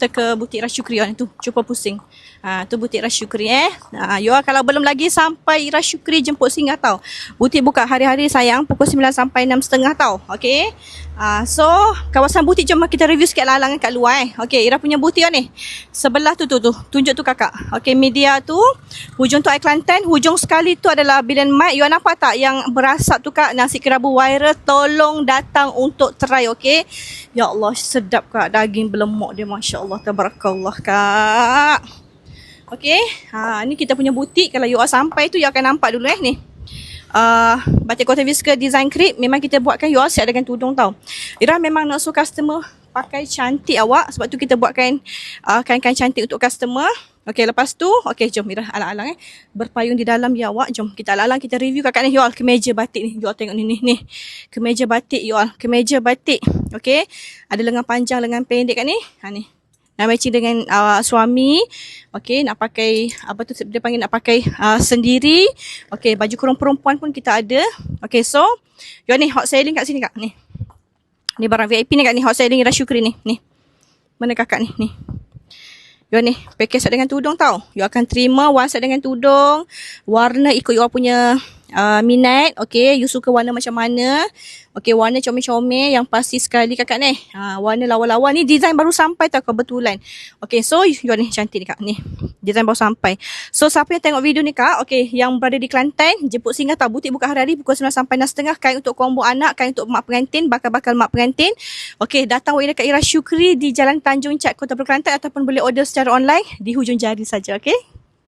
kita ke butik Rasyukri on tu. Cuba pusing. Ha, tu butik Rasyukri eh. Ha, you all kalau belum lagi sampai Rasyukri jemput singgah tau. Butik buka hari-hari sayang pukul 9 sampai 6.30 tau. Okay. Ha, so kawasan butik jom kita review sikit lalangan kat luar eh. Okay Ira punya butik on ni. Sebelah tu tu tu. Tunjuk tu kakak. Okay media tu. Hujung tu air Kelantan. Hujung sekali tu adalah Bilan Mic. You all nampak tak yang berasap tu kak nasi kerabu viral. Tolong datang untuk try okay. Ya Allah sedap kak. Daging berlemak dia Masya Allah. Tabarakallah kak. Okay. Ha, ni kita punya butik. Kalau you all sampai tu you akan nampak dulu eh ni. Uh, batik cotton whisker design crepe memang kita buatkan you all siap dengan tudung tau. Ira memang nak suruh customer pakai cantik awak sebab tu kita buatkan uh, kain-kain cantik untuk customer. Okay lepas tu okay jom Ira alang-alang eh berpayung di dalam ya awak jom kita alang-alang kita review kakak ni you all kemeja batik ni you all tengok ni ni ni kemeja batik you all kemeja batik okay ada lengan panjang lengan pendek kat ni ha ni nak matching dengan uh, suami. Okey, nak pakai apa tu dia panggil nak pakai uh, sendiri. Okey, baju kurung perempuan pun kita ada. Okey, so you ni hot selling kat sini kak. Ni. Ni barang VIP ni kat ni hot selling Ira Syukri ni. Ni. Mana kakak ni? Ni. You ni package set dengan tudung tau. You akan terima one set dengan tudung. Warna ikut you punya uh, minat. Okay, you suka warna macam mana. Okay, warna comel-comel yang pasti sekali kakak ni. Ha, warna lawa-lawa ni design baru sampai tau kebetulan. Okay, so you ni cantik ni kak. Ni, design baru sampai. So, siapa yang tengok video ni kak, okay, yang berada di Kelantan, jemput singgah tau. Butik buka hari-hari pukul 9 sampai 6.30. Kain untuk combo anak, kain untuk mak pengantin, bakal-bakal mak pengantin. Okay, datang wait dekat Ira Syukri di Jalan Tanjung Cat, Kota Kelantan ataupun boleh order secara online di hujung jari saja, okay?